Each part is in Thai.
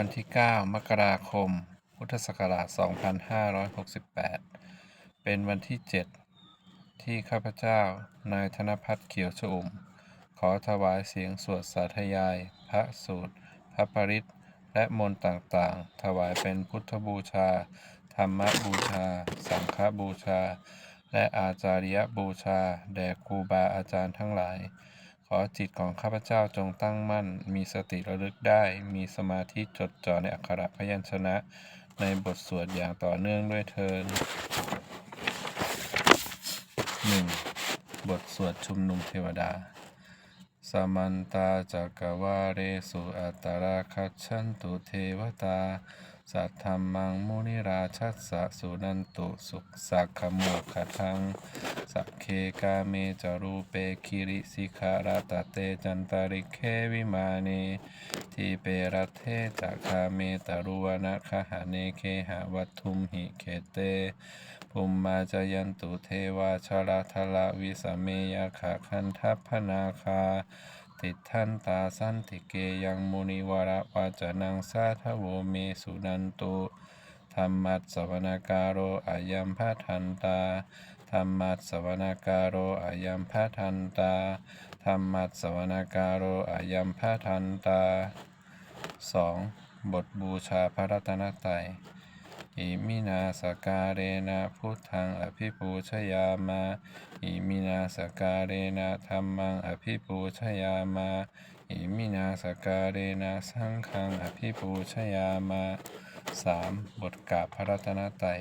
บัดนี้วันที่ 9 มกราคม พุทธศักราช 2568 เป็นวันที่ 7 ที่ข้าพเจ้า นายธนพัฒน์เขียวชอุ่ม ขอถวายเสียงสวดสาธยาย พระสูตร พระปริตและมนต์ต่างๆ ถวายเป็นพุทธบูชา ธรรมบูชา สังฆบูชา และอาจาริยบูชา แด่ครูบาอาจารย์ทั้งหลาย ขอจิตของข้าพเจ้าจงตั้งมั่น มีสติระลึกได้ มีสมาธิจดจ่อในอักขระพยัญชนะ ในบทสวดอย่างต่อเนื่องด้วยเทิน 1. บทสวดชุมนุมเทวดา สมันตาจักรวาเรสุอัตตราคัจฉันตุเทวตา สัทธรรมังมุนิราชัสสะสุนันตุสุขสักขโมกขทังสักเคกาเมจรูเปคิริสิขารตเตจันตาริเควิมาเนทีเปรัตเทจักคาเมตารุวนะคหาเนเคหาวัตุมหิเขเตภูมิมาจยันตุเทวาชลาทละวิสเมยขาคันทัพพนาคา ติทันตาสันติเกยังมุนิวระวาจนังสาทโวเมสุนันตุธรรมัสสวนาการโรอายัมพะทันตาธรรมัสสวนาการโรอายัมพะทันตาธรรมัสสวนาการโรอายัมพะทันตา 2. บทบูชาพระรัตนตรัย อิมินาสการเรนะพุทธังอภิปูชยามาอิมินาสการเรนะธรรมังอภิปูชยามาอิมินาสการเรนะสังฆังอภิปูชยามา 3. บทกาบพระรัตนตรัย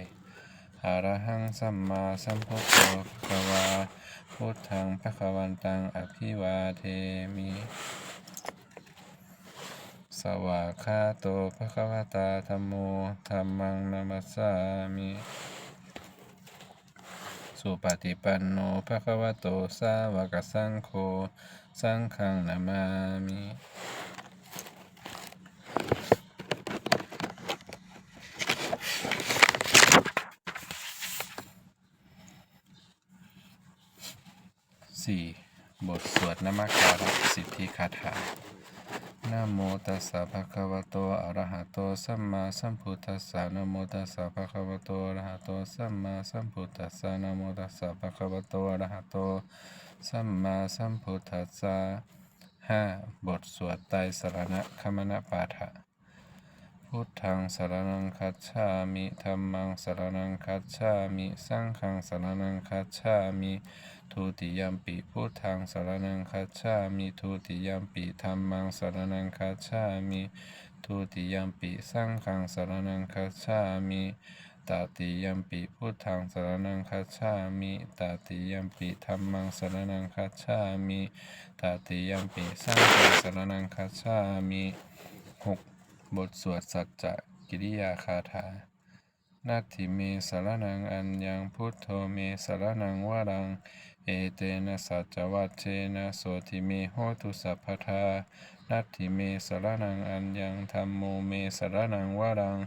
อะรหังสัมมาสัมพุทโธภะคะวาพุทธังภะคะวันตังอภิวาเทมิ สวากาโตภะคะวตาธัมโมธัมมังนามัสสามิสุปฏิปันโนภะคะวะโตสาวกสังโฆ สังฆังนามามิ 4. บทสวดนมัคการะสิทธิคาถา นะโมตั สะภะคะวะโตอะระหะโตสัมมาสัมพุทธัสสะนะโมตัสสะภะคะวะโตอะระหะโตสัมมาสัมพุทธัสสะนะโมตัสสะภะคะวะโตอะระหะโตสัมมาสัมพุทธัสสะ 5. บทสวดไตรสรณะคมนปาฐะพุทธังสรณังคัจฉามิธัมมังสรณังคัจฉามิ สังฆังสรณังคัจฉามิ ทุติยัมปิพุทธังสรณังคัจฉามิทุติยัมปิธัมมังสรณังคัจฉามิทุติยัมปิสังฆังสรณังคัจฉามิตติยัมปิพุทธังสรณังคัจฉามิตติยัมปิธัมมังสรณังคัจฉามิตติยัมปิสังฆังสรณังคัจฉามิ 6. บทสวดสัจจะกิริยาคาถานัตถิเมสรนังอัญญังพุทโธเมสรนังวรัง เอเตนะสัจจวัตเชนะโสติเมโหตุสัพพทานัตถิเมสรนังอัญญังธัมโมเมสรนังวรัง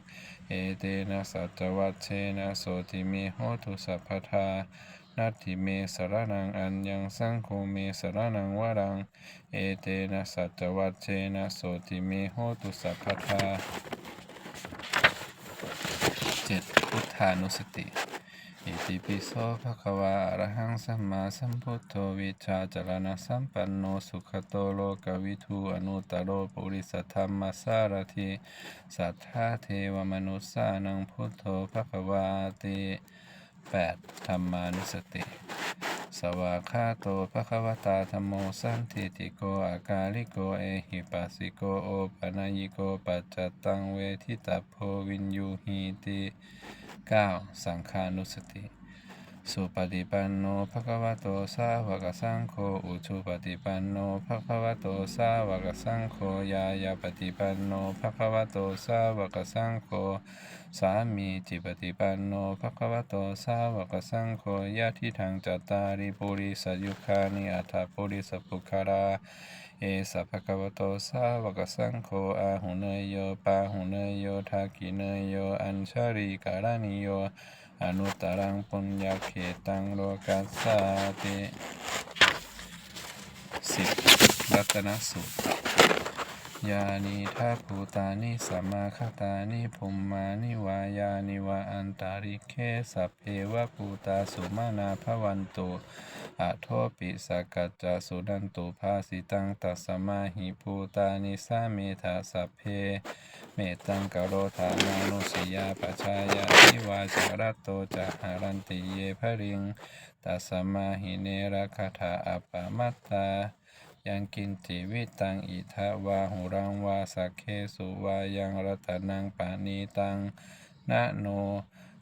เอเตนะสัจจวัตเชนะโสติเมโหตุสัพพทานัตถิเมสรนังอัญญังสังโฆเมสรนังวรัง เอเตนะสัจจวัตเชนะโสติเมโหตุสัพพทา 7. พุทธานุสติ อิติปิโสภะคะวะอะระหังสัมมาสัมพุทโธวิชาจรณะสัมปันโนสุขโตโลกวิทูอนุตตโรปุริสธรรมสารถิสัทธาเทวมนุสสานังพุทโธภะคะวาติ 8. ธรรมานุสติ สวากาโตภะคะวตาธัมโมสันทิติโกอากาลิโกเอหิปัสสิโกโอปะนายิโกปัจจตังเวทิตาโพวินยูหีติ 9. สังขานุสติ สุปฏิปันโนภะคะวะโตสาวกสังโฆอุชุปฏิปันโนภะคะวะโตสาวกสังโฆยายาปฏิปันโนภะคะวะโตสาวกสังโฆสามีจิปฏิปันโนภะคะวะโตสาวกสังโฆยะทิทังจัตตาริปุริสยุคานิอัฏฐปุริสปุคาราเอสัพพะคะวะโตสาวกสังโฆอาหุเนยโยปาหุเนยโยทากิเนยโยอัญชาริการานิโย อนุตรังปุญญาเขตังโลกัสสาติสิบรัตนสูตรยานิทัพพุตานิสัมมาคตานิภุมมานิวายานิวาอันตาริเคสัพเพวะภูตาสุมานาภวันตุ อะโทปิสกัจจสุนันตุภาสิตังตัสสมาหิภูตานิสาเมธาสัพเพ เมตังกโรธานานุสยาปชายาทิวาจารัตโตจหารันติเยภริงตัสสมาหิเนระคาถาอปปมัตตายังกินจิวิตังอิทาวาหุรังวาสักเคสุวายังรัตนังปานีตังนะโน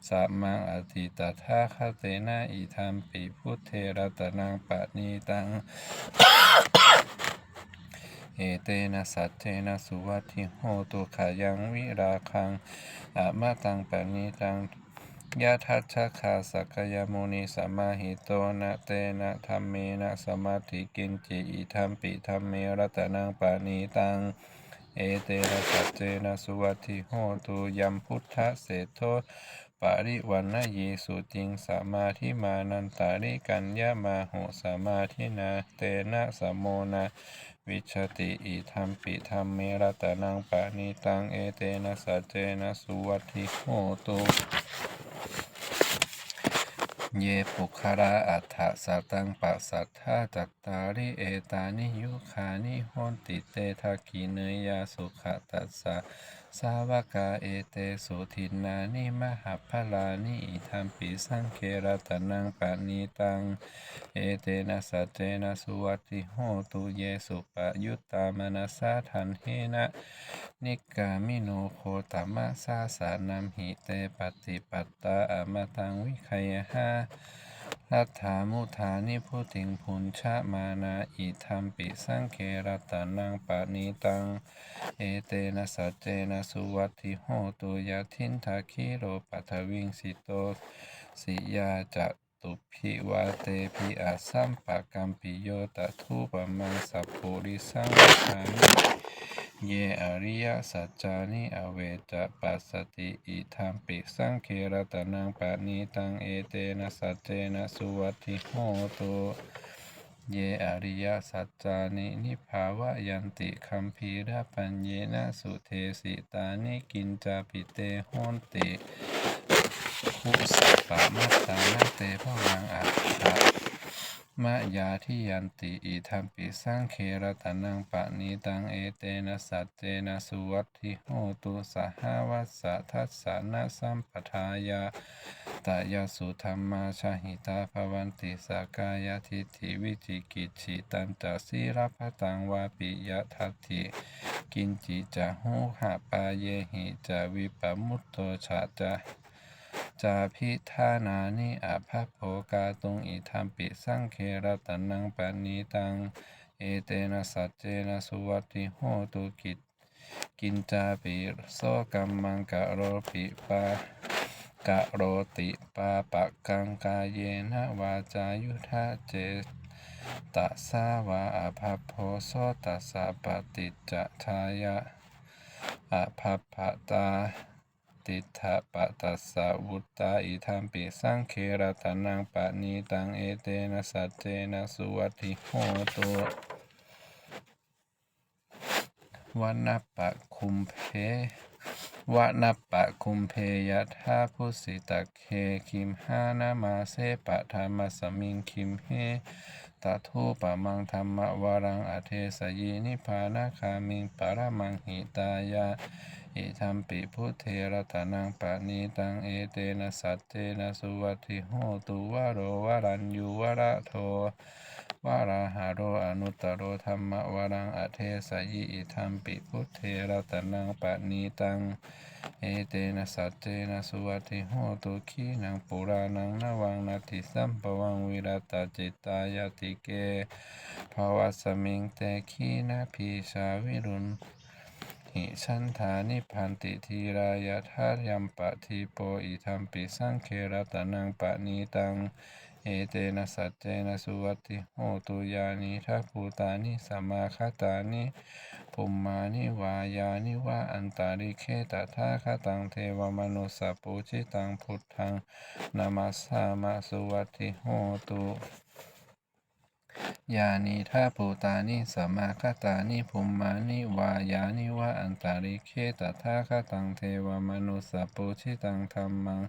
สัมมังอธิตถาคเตนะอิธรรมปิพุทเทรัตนังปานีตังเอเตนะสัจเจนะสุวัติโหตุขายังวิราคังอะมาตังปานีตังยะทัชชะคาสักยมุนีสมาหิโตนะเตนะธรรมเมนะสมาธิกินจิอิธรรมปิธรรมเมรัตนังปานีตัง เอเตนะสัจเจนะสุวัติโหตุยัมพุทธเศโท ปาริวันนะเยสุติงสมาธิมานันตาริกัญญามาโหสมาธินา เตนะสมโมนาวิชติอิธรรมปิธรรมเมรัตนังปานีตังเอเตนะสัจเจนะสุวัติโหตุเยปุคระอัฏฐสัตังปัสสัทธาจัตตาริเอตานิยุคานิโหนติเตทักขิเนยยาสุขตัสสะ สาวกาเอเตสุทินนานิมหาพลานิธรรมปิสังเครัตนังปานีตัง เอเตนะสัจเจนะสุวัติโหตุเยสุปยุตตามนัสสาทันเฮนะนิกามิโนโคตมะสาสานัมหิเตปฏิปัตตาอมตังวิคยหา รัฐามุธานิพุติงพุนชะมานาอิธรรมปิสังเครัตนังปานิตัง เอเตนะสัจเจนะสุวัตถิโหตุยะทินทาคิโรปัทวิงสิโตสิยาจะตุพิวาเตพิอาสัมปะกัมปิโยตทุปมังสัพพุริสังวชามิ เยอริยสัจจานิอเวจะปัสสติอิธรรมปิสังเครตนังปานิตังเอเตนะสัจเจนะสุวัติโหตุเยอริยสัจจานินิภาวะยันติคัมภีรปัญเยนะสุเทสิตานิกินจาปิเตโหนติคุสัปปะมัตตานาเตภวังอัตถะ มะยาทิยันติอิธรรมปิสังเครตานังปะนีตังเอเตนะสัจเจนะสุวัตถิโหตุสหวัสสะทัสสะนะสัมปทายาตายาสุธรรมาชาหิตาภวันติสากายทิฏฐิวิจิกิจฉิตันจะสีรพตังวาปิยะทัตถิกินจิจะหูหะปาเยหิจะวิปมุตโตชะจะ จาพิธานานิอาภาโภกาตุงอิธรรมปิสังเครตันังปานีตัง เอเตนะสัจเจนะสุวัติโหตุกิจกินจาปิโสกัมมังกะโรปิปากะโรติปาปะกังกาเยนะวาจายุทธาเจตัสสาวาอาภาโพโสตัสสะปฏิจจทายะอาภาปตา ติถะปะตัสสะวุตตาอิธรรมปิสังเคระตนังปะนีตังเอเตนะสัจเจนะสุวัติโหตุวันัปปะคุมเพวะนัปปะคุมเพยะธาพุสิตะเคคิมหานามาเสปะธรรมสมิงคิมเฮตทูปะมังธรรมวรังอเทสยีนิพพานาคามิงปรมังหิตายะ อิธรรมปิพุทเทระตานังปะนีตังเอเตนะสัจเจนะสุวัติโหตุวะโรวะรัญยูวะระโทวะราหาโรอนุตตโรธรรมวรังอเทสยิอิธรรมปิพุทเทระตานังปะนีตังเอเตนะสัจเจนะสุวัติโหตุขีนังปุรานังนวังนาทิสัมปวังวิรัตจิตตายติเกภาวะสมิงเตขีนาพีชาวิรุณ หิชันธานิพันติทีรายะทายัมปะทีโปอิธรรมปิสังเครตานังปะนีตัง เอเตนะสัจเจนะสุวัติโหตุยานิทัพูตานิสัมมาคตานิภุมมานิวายานิวะอันตาริเคตถาคตังเทวมนุสสปูชิตังพุทธังนามัสสามาสุวัติโหตุ ยานิท่าภูตานิสมาคตานิภุมมานิวายานิวะอันตาริเคตถาคตังเทวมนุสสปปุชิตังธรรมัง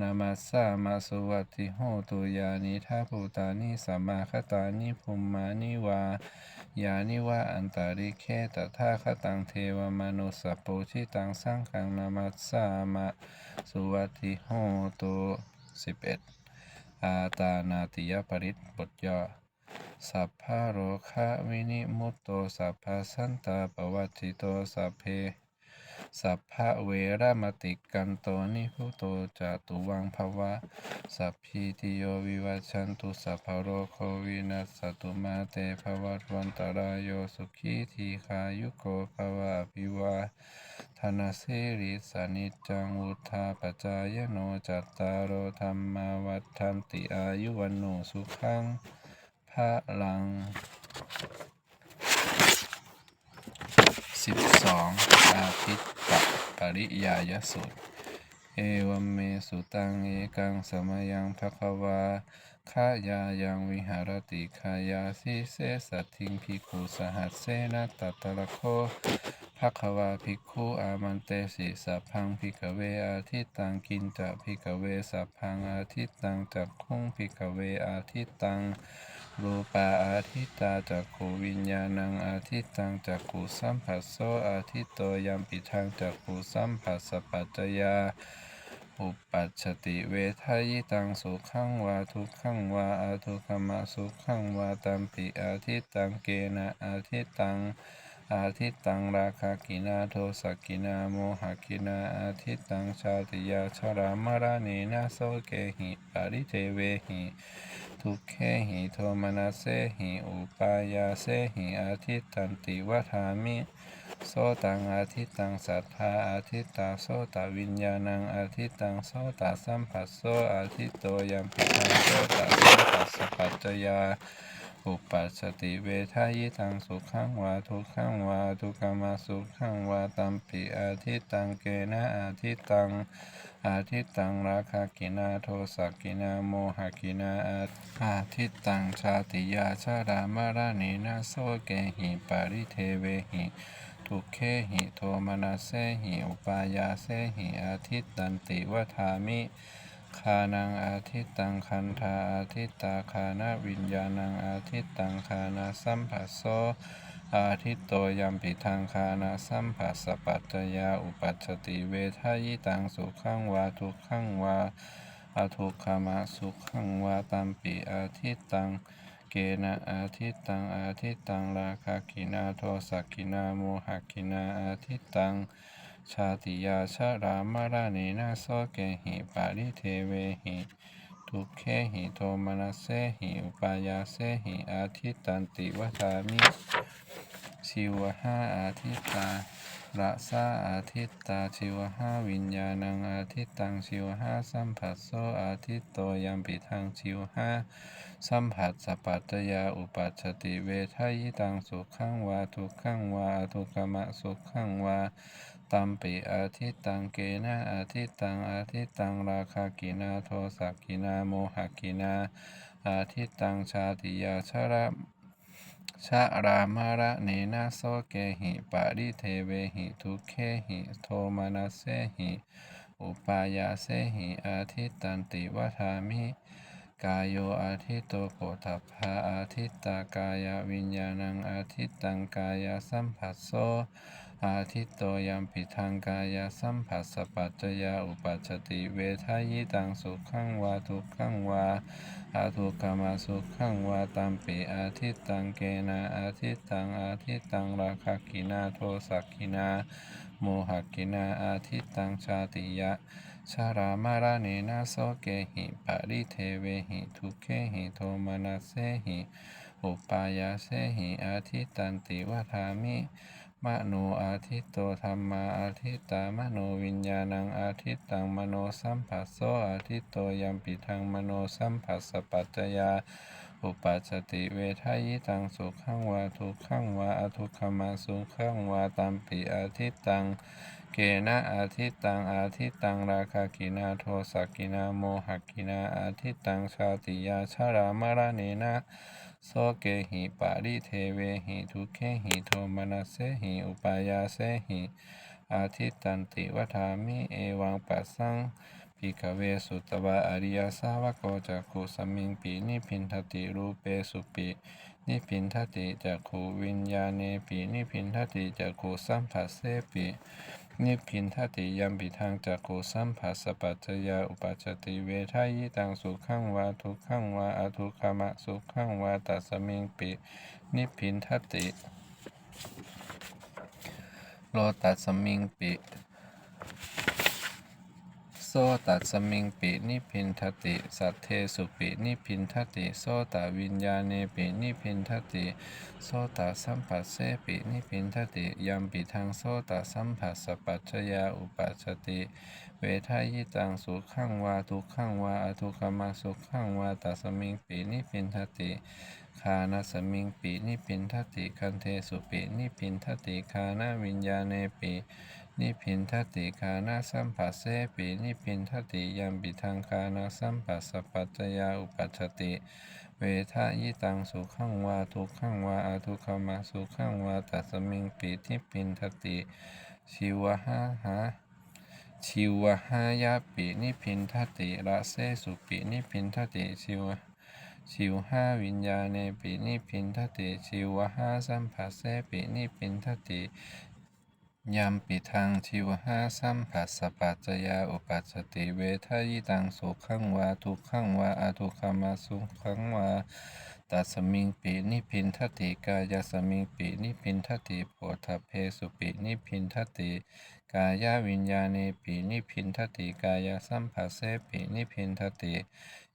นามัสสามาสุวัติโหตุยานิท่าภูตานิสมาคตานิภุมมานิวายานิวะอันตาริเคตถาคตังเทวมนุสสปปุชิตังสังฆังนามัสสามาสุวัตติโหตุสิบเอ็ดอาตานาติยปริตบทย่อ สัพพะโรคะวินิมุตโตสัพพะสันตาปวัตติโตสัพเพสัพพะเวรมติกันโตนิพุโตจตุวังภวะ สัพพิติโยวิวัชชันตุสัพพะโรโควินัสตุมาเตภวัตวันตรายโยสุขีทีขายุโกภวะอภิวาธนาสิริสานิจังวุธาปจายโนจัตตารโธรรมาวัฏันติอายุวันโนสุขัง พลังสิบสองอาทิตตปริยายสูตร เอวัมเมสุตังเอกังสมยังภควาขายายังวิหารติขายาสิเสสัตถิงภิกขุสหัสเสนะตัตตะละโคภควาภิกขุอามันเตสิสัพพังภิกเวอาทิตตังกินจะภิกเวสัพพังอาทิตตังจักขุงภิกเวอาทิตตัง รูปาอาทิตาจักขูวิญญาณังอาทิตังจักขูสัมผัสโสอาทิตโตยัมปิทังจักขูสัมผัสสปัจจยาอุปัชติเวทายตังสุขังวาทุกขังวาอาทุกขมะสุขังวาตัมปิอาทิตังเกนะอาทิตังอาทิตังราคากินาโทสกกินาโมหกินาอาทิตังชาติยาชรามรานีนาโสเกหิปาริเทเวหิ ทุกเขหิโทมนัสเสหิอุปายาเสหิอาทิตตันติวัฏามิ โสตังอาทิตตังสัทธาอาทิตตาโสตวิญญาณังอาทิตตังโสตสัมผัสโสอาทิตโตยัมปิทังโสตสัมผัสสปัจจยาอุปัชชติเวทายิตังสุขังวาทุกขังวาทุกขมาสุขังวาตัมปิอาทิตตังเกนะอาทิตตัง อาทิตตังราคากินาโทสักกินาโมหกินาอาทิตตังชาติยาชารามารานีนาโสเกหิปาริเทเวหิทุกเขหิโทมนัสเสหิอุปายาเสหิอาทิตตันติวัฏามิคานังอาทิตตังคันธาอาทิตตาคานาวิญญาณังอาทิตตังคานาสัมผัสโส อาทิตโตยัมปิทังคานาสัมผัสสปัจยาอุปัชติเวทายตังสุขังวาทุกขังวาอาทุกขมะสุขังวาตัมปิอาทิตตังเกนะอาทิตตังอาทิตตังราคากินาโทสักกินาโมหกินาอาทิตตังชาติยาชรามารานีนาโสเกหิปาริเทเวหิ ทุกเขหิโทมนัสเสหิอุปายาเสหิอาทิตตันติวัฏามิชิวห้าอาทิตตาระสาอาทิตตาชิวห้าวิญญาณังอาทิตตังชิวห้าสัมผัสโสอาทิตโตยัมปิทังชิวห้าสัมผัสสปัตตยาอุปัชติเวทายิตังสุขังวาทุกขังวาทุกขมะสุขังวา ตัมปิอาทิตตังเกนะอาทิตตังอาทิตตังราคากินาโทสักกินาโมหกินาอาทิตตังชาติยาชระชะรามาระเนนะโสเกหิปาริเทเวหิทุเขหิโทมานัสเสหิอุปายาเสหิอาทิตตันติวัฏามิกายโยอาทิตโตโพธพพะอาทิตตากายวิญญาณังอาทิตตังกายสัมผัสโส อาทิตโตยัมปิทังกายสัมผัสสปัจจยาอุปัชติเวทายิตังสุขังวาทุกขังวาอาทุกขมาสุขังวาตัมปิอาทิตตังเกนะอาทิตตังอาทิตตังราคากินาโทสักกินาโมหกินาอาทิตตังชาติยะชารามาราเนนะโสเกหิปาริเทเวหิทุเขหิโทมนัสเสหิอุปายาเสหิอาทิตตันติวัฏามิ มโนอาทิตโตธรรมาอาทิตตามโนวิญญาณังอาทิตตังมโนสัมผัสโสอาทิตโตยัมปิทังมโนสัมผัสสปัจจยาอุปัชติเวทายิตังสุขังวาทุกขังวาอทุกขมาสุขังวาตัมปิอาทิตตังเกนะอาทิตตังอาทิตตังราคากินาโทสักกินาโมหกินาอาทิตตังชาติยาชารามาราเนนะ โสเกหิปาริเทเวหิทุเขหิโทมนัสเสหิอุปายาเสหิอาทิตตันติวัฏามิเอวังปัสสังปิกเวสุตวะอริยสาวกโกจักขุสมิงปีนิพินทติรูเปสุปินิพินทติจักขุวิญญาเนปีนิพินทติจักขุสัมผัสเสปิ นิพพินทติยัมปิทางจักขุสัมผัสสปัจจยาอุปจติเวทายิตังสุขังวาทุขังวาอทุขมะสุขังวาตัสมิงปินิพพินทติ โลตัสมิงปิ โสตัสสมิงปินิพินทติ สัทเทสุปินิพินทติโสตวิญญาเนปินิพินทติโสตสัมผัสเสปินิพินทติยัมปิทางโสตสัมผัสสปัจจยาอุปัชติ เวทายิตังสุขังวาทุกขังวาอทุกขมาสุขังวาตัสสมิงปินิพินทติคานาสมิงปินิพินทติคันเทสุปินิพินทติคานาวิญญาเนปิ นิพินทติคานาสัมผัสเสปินิพินทติยัมปิทางคานาสัมผัสสปัจจยาอุปัชติ เวทายิตังสุขังวาทุกขังวาอทุกขมาสุขังวาตัสมิงปินิพินทติชิวหาหาชิวหายาปินิพินทติระเสสุปินิพินทติชิวชิวหาวิญญาเนปินิพินทติชิวหาสัมผัสเสปินิพินทติ ยัมปิทังชิวหาสัมผัสสปัจจยาอุปัชติเวทายิตังสุขังวาทุกขังวาอาทุกขมาสุขังวาตัสมิงปินิพินทติกายสมิงปินิพินทติโพธเพสุปินิพินทติกายวิญญาเนปินิพินทติกายสัมผัสเสปินิพินทติ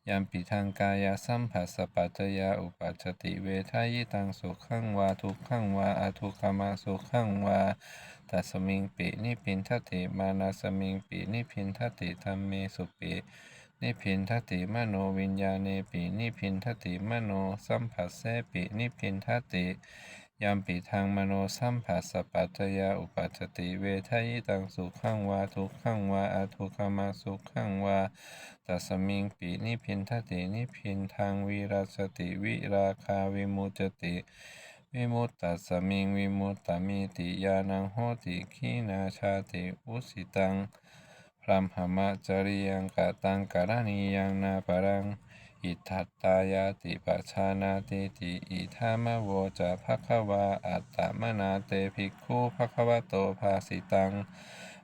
ยัมปิทางกายสัมผัสสปัจจยาอุปัชติเวทายิตังสุขังวาทุกขังวาอาทุกขมาสุขังวา ตัสมิงปินิพินทติมานาสมิงปินิพินทติธรรมเมสุปินิพินทติมโนวิญญาเนปินิพินทติมโนสัมผัสเสปินิพินทติยัมปิทางมโนสัมผัสสปัจจยาอุปัชชติเวทายตังสุขังวาทุกขังวาอาทุกขมาสุขังวาตัสมิงปินิพินทตินิพินทางวิรัสติวิราคาวิมุจติ วิมุตตัสมิงวิมุตตมิติยานังโหติขีนาชาติอุสิตังพรัมหมจริยังกะตังกรณียังนาปรัง อิทัตตายาติปัชานาติติอิธามะโวจะภควาอัตตมนาเตภิกขุภควะโตภาสิตัง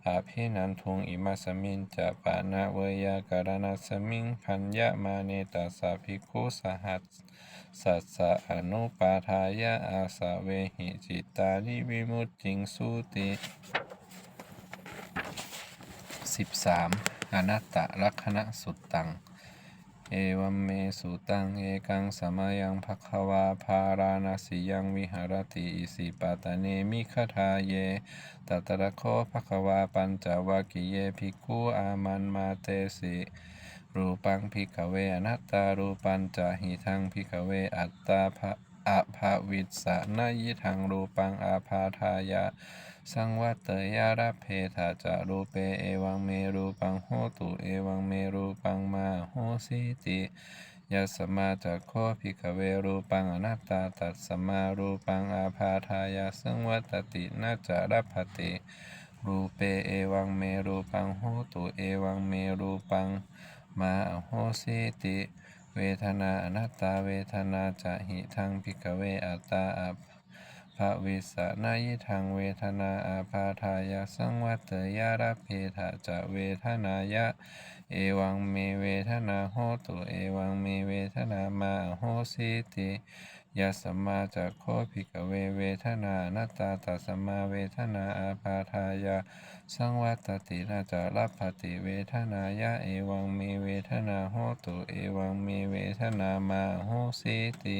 อาภินันทุงอิมาสมินจะปานาเวยาการณสมิงพัญญามาเนตาสาภิกุสหัสสัสสะอนุปาทายะอาสาเวหิจิตาลิวิมุตติงสุติสิบสามอนัตตลักขณะสุตตัง เอวัมเมสุตังเอกังสมายังภควาภาราณสียังวิหารติอิสิปาตเนมิคทาเยตัตระโคภควาปัญจวัคคีเยภิกขุอามันมาเตสิรูปังพิกเวอนัตตารูปัญจหิทังพิกเวอัตตาภะอภาวิสสะนยิทังรูปังอาพาทายะ สังวัตเตยาระเพทาจารูเปเอวังเมรูปังโหตุเอวังเมรูปังมาโหสิติยัสมาจักโคภิกเวรูปังอนัตตาตัสสมารูปังอาพาทายาสังวัตตินาจารัพติรูเปเอวังเมรูปังโหตุเอวังเมรูปังมาโหสิติ เวทนาอนัตตาเวทนาจะหิทังภิกเวอัตตาอั ปภะวิสนายิทังเวทนาอาพาทายาสังวัตเตยาระเพทะจะเวทนายะ เอวังเมเวทนาโหตุเอวังเมเวทนามาโหสิติยัสสมมาจากโคภิกเวเวทนานตาตัสสมาเวทนาอาพาทายาสังวัตตินาจะรับปติเวทนายะเอวังเมเวทนาโหตุเอวังเมเวทนามาโหสิติ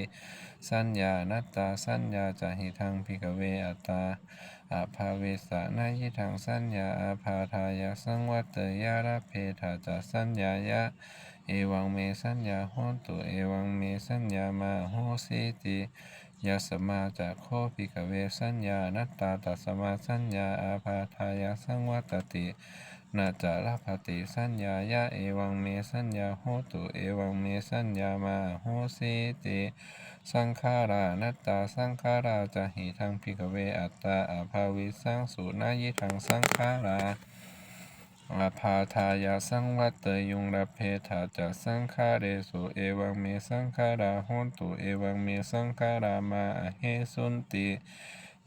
สัญญานัตตาสัญญาจะหิทังพิกเวอัตตาอาภาเวสะนายิทังสัญญาอาภาทายาสังวัตเตยาระเพทาจะสัญญายะเอวังเมสัญญาโหตุเอวังเมสัญญามาโหสิติยัสมาจากโคภิกเวสัญญานัตตาตัสสมาสัญญาอาภาทายาสังวัตตินาจาราภติสัญญายะเอวังเมสัญญาโหตุเอวังเมสัญญามาโหสิติ สังขารานัตตาสังขาราจะหิทังพิกเวอัตตาอาภาวิสังสุนายิทังสังขาราอาพาทายาสังวัตเตยุงระเพธาจะสังขาเรสุเอวังเมสังขาราโหตุเอวังเมสังขารามาอเหสุนติ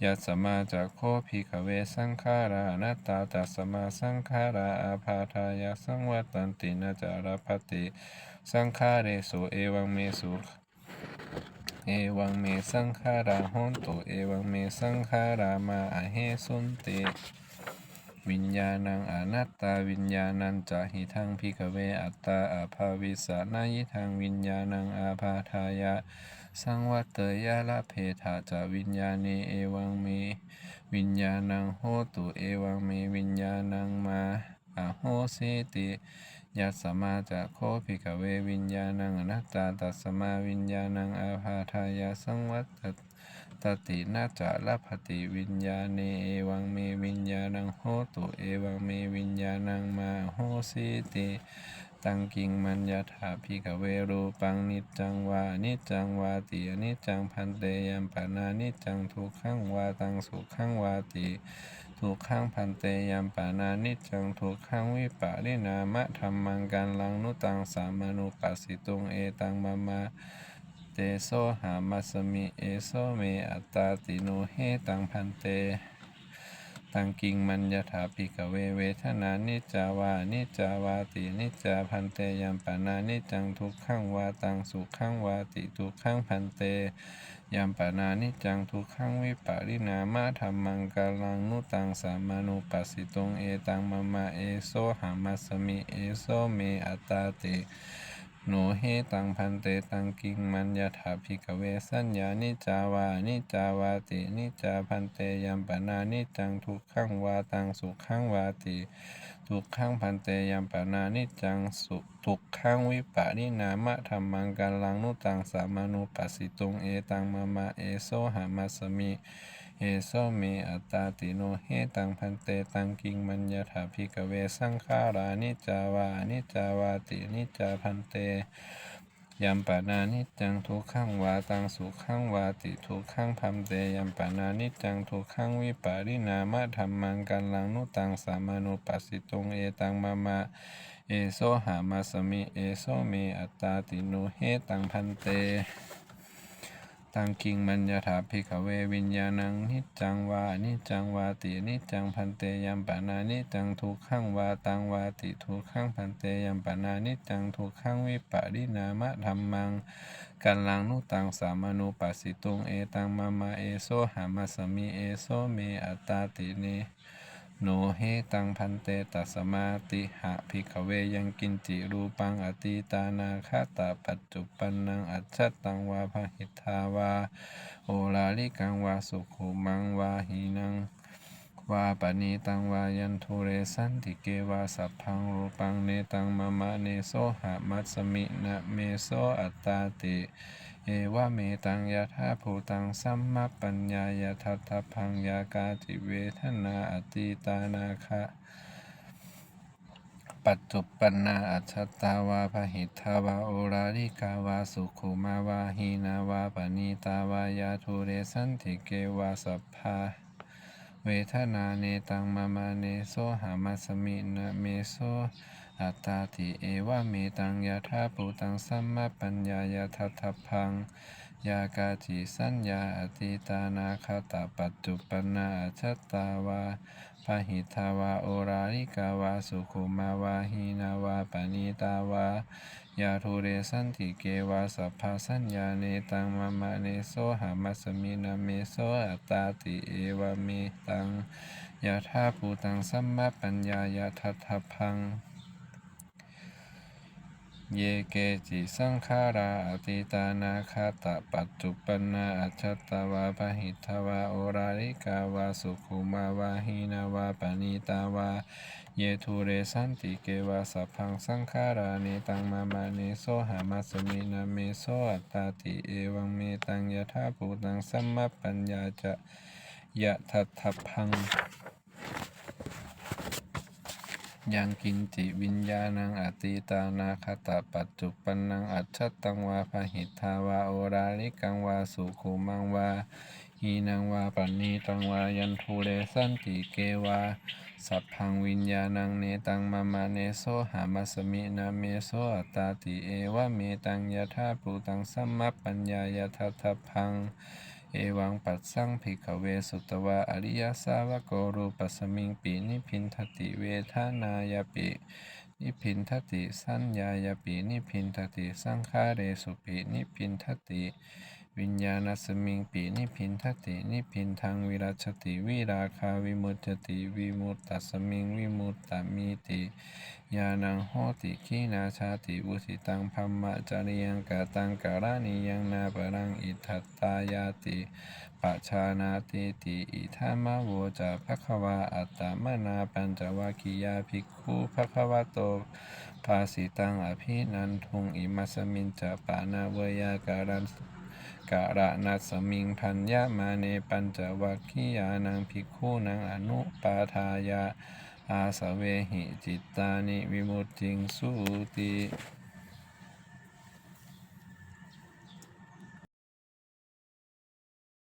ยัสมาจากโคภิกเวสังขารานัตตาตัสมาสังขาราอาพาทายาสังวัตันตินาจารพติ สังขาเรสุเอวังเมสุ เอวังเมสังขาราโหนตุเอวังเมสังขารามาอเหสุนติวิญญาณังอนัตตาวิญญาณังจะหิทังพิกเวอัตตาอาภาวิสานายิทังวิญญาณังอาภาทายะ สังวัตเตยะละเพธาจะวิญญาณีเอวังเมวิญญาณังโหตุเอวังเมวิญญาณังมาอะโหสิติ ยัสมาจะโคภิกเววิญญาณังอนัตตาตัสมาวิญญาณังอาภาทายาสังวัตตตินาจะละภติวิญญาณเอวังเมวิญญาณังโหตุเอวังเมวิญญาณังมาโหสิติ ตังกิงมัญญาถาภิกเวรูปังนิจจังวานิจจังวาติอนิจจังพันเตยัมปานานิจจังทุกขังวาตังสุขังวาติทุกขังพันเตยัมปานานิจจังทุกขังวิปารินามะธรรมังกันลังนุตังสามานุปัสสิตุงเอตังมามาเตโสหามัสมิเอโสเมอัตตาติโนเฮตังพันเต ตังกิงมัญญถาปิกเวเวทนานิจาวานิจาวาตินิจาพันเตยัมปานานิจังทุกขังวาตังสุขังวาติทุกขังพันเตยัมปานานิจังทุกขังวิปารินามะธรรมังกาลังนุตังสามานุปัสสิตงเอตังมามาเอโซหามัสมิเอโซเมอัตตาติ โนเฮตังพันเตตังกิงมัญญถาภิกเวสัญญานิจาวานิจาวาตินิจาพันเตยัมปนานิจังทุกขังวาตังสุขังวาติทุกขังพันเตยัมปนานิจังสุทุกขังวิปารินามะธรรมังกัลังนุตังสามานุปัสสิตุงเอตังมามาเอโซหามัสมิ เอโซเมอัตตาติโนเฮตังพันเตตังกิงมัญญาถาภิกเวสังขารานิจาวานิจาวาตินิจาพันเตยัมปานานิจังทุกขังวาตังสุขังวาติทุกขังพันเตยัมปานานิจจังทุกขังวิปารินามะธรรมังกันลังนุตังสามานุปัสสิตุงเอตังมามาเอโซหามาสมิเอโซเมอัตตาติโนเฮตังพันเต ตังกิงมัญญาถาภิกขเววิญญาณังนิจังวานิจังวาตินิจังพันเตยัมปานานิจังทุกขังวาตังวาติทุกขังพันเตยัมปานานิจังทุกขังวิปะรินามะธรรมังกันลังนุตังสามานุปัสสิตุงเอตังมามาเอโซหามาสมิเอโซเมอัตตาติเน โนเฮตังพันเตตัสมาติหะภิกเวยังกินจิรูปังอติตานาคาตาปัจจุปันนังอัจฉตังวาพหิทาวา โอลาลิกังวาสุขุมังวาหีนังวาปณีตังวายันทุเรสันติเกวาสัพพังรูปังเนตังมะมะเนโซหะมัสมินะเมโซอัตตาติ เอวะเมตังยะธาภูตังสัมมาปัญญายะทัตถพังยากาจิเวทนาอติตานาคะปัจจุปันนาอัจฉตาวาพหิทาวาโอราลิกาวาสุขุมาวาหีนาวาปณีตาวายาทุเรสันติเกวาสัพพาเวทนาเนตังมามาเนโซหามาสมินะเมโซ อัตตาติเอวะเมตังยะธาปุตังสัมมาปัญญายะทัตถพังยากาจิสัญญาอติตานาคาตาปัจจุปนาอัจฉตาวาพหิทาวาโอราลิกาวาสุขุมาวาหีนาวาปณีตาวายาทุเรสันติเกวาสัพพาสัญญาเนตังมามาเนโซหามัสมินาเมโซอัตตาติเอวะเมตังยะธาภูตังสัมมาปัญญายะทัตถพัง เยเกจิสังขาราอติตานาคาตะปัจจุปนาอัจฉตวาพหิทวาโอราลิกาวาสุขุมาวาหีนาวาปณีตาวา เยทุเรสันติเกวาสัพพังสังขาราเนตังมามาเนโซหามัสมินาเมโซอัตตาติเอวังเมตังยะธาภูตังสัมมาปัญญาจะยะทัตถพัง ยังกินจิวิญญาณังอติตานาคตปัจจุปนังอัจฉตังวาพหิทาวาโอราลิกังวาสุขุมังวาหีนังวาปณีตังวายันทุเรสันติเกวา สัพพังวิญญาณังเนตังมามาเนโสหามัสมินาเมโสอัตาติเอวะเมตังยะธาปุตังสัมมปัญญายะทัตถพัง เอวังปัสสังภิกขเวสุตวะอริยสาวกโกรูปัสสมิงปีนิพินทติเวทานายปินิพินทติสัญญายปินิพินทติสังขาเรสุปินิพินทติ วิญญาณสมิงปีนิพินทตินิพินทังวิรัชติวิราคาวิมุตติวิมุตตัสมิงวิมุตตมีติญาณังโหติขีนาชาติวุสิตังพัมมะจริยังกตังการานิยังนาปรังอิทัตตายาติปัชานาติติอิธามะโวจะภควาอัตตมนาปัญจวัคคียาภิกขุภควโตภาสิตังอภินันทุงอิมัสมินจะปานาเวยาการัน การะนัสมิงพัญญามาเนปัญจวัคคียานังภิกขุนังอนุปาทายาอาสเวหิจิตตานิวิมุตติงสุติ